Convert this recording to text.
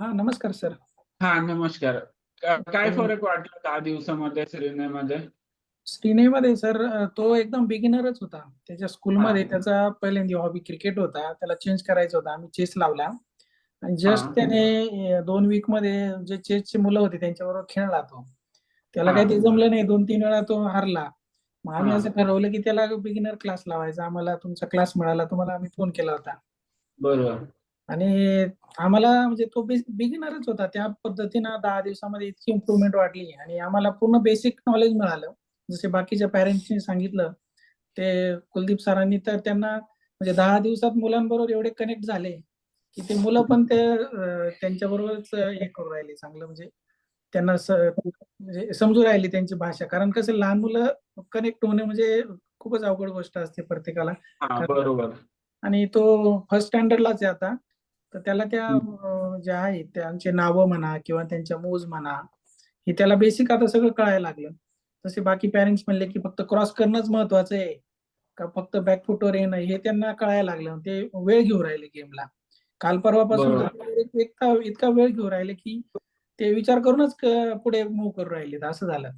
हा नमस्कार सर. हा नमस्कार. काय फरक वाटला दहा दिवसामध्ये श्रीनेमध्ये? श्रीनेमध्ये सर तो एकदम बिगिनरच होता. त्याच्या स्कूलमध्ये. त्याचा पहिल्यांदा हॉबी क्रिकेट होता. त्याला चेंज करायचा होता. आम्ही चेस लावला. आणि जस्ट. त्याने दोन वीकमध्ये जे चेसचे मुलं होते त्यांच्याबरोबर खेळला तो. त्याला. काही ते जमलं नाही. दोन तीन वेळा तो हारला. मग आम्ही. असं ठरवलं की त्याला बिगिनर क्लास लावायचा. आम्हाला तुमचा क्लास मिळाला. तुम्हाला आम्ही फोन केला होता. बरोबर. आणि आम्हाला म्हणजे तो बिगिनरच होता. त्या पद्धतीनं दहा दिवसामध्ये इतकी इम्प्रुव्हमेंट वाढली आणि आम्हाला पूर्ण बेसिक नॉलेज मिळालं. जसे बाकीच्या पॅरेंट्सनी सांगितलं ते कुलदीप सरांनी तर त्यांना म्हणजे दहा दिवसात मुलांबरोबर एवढे कनेक्ट झाले की ते मुलं पण ते त्यांच्याबरोबरच हे करू राहिले. चांगलं म्हणजे त्यांना म्हणजे समजू राहिली त्यांची भाषा. कारण कसं लहान मुलं कनेक्ट होणे म्हणजे खूपच अवघड गोष्ट असते प्रत्येकाला. बरोबर. आणि तो फर्स्ट स्टँडर्डलाच आहे आता. तर त्याला त्या ज्या आहेत त्यांचे नावं म्हणा किंवा त्यांच्या मूज म्हणा हे त्याला बेसिक आता सगळं कळायला लागलं. तसे बाकी पॅरेंट्स म्हणले की फक्त क्रॉस करणंच महत्वाचं आहे. का फक्त बॅकफुटवर येणं हे त्यांना कळायला लागलं. ते वेळ घेऊ राहिले गेमला काल परवापासून इतका वेळ घेऊ राहिले की ते विचार करूनच पुढे मूव्ह करू राहिले असं झालं.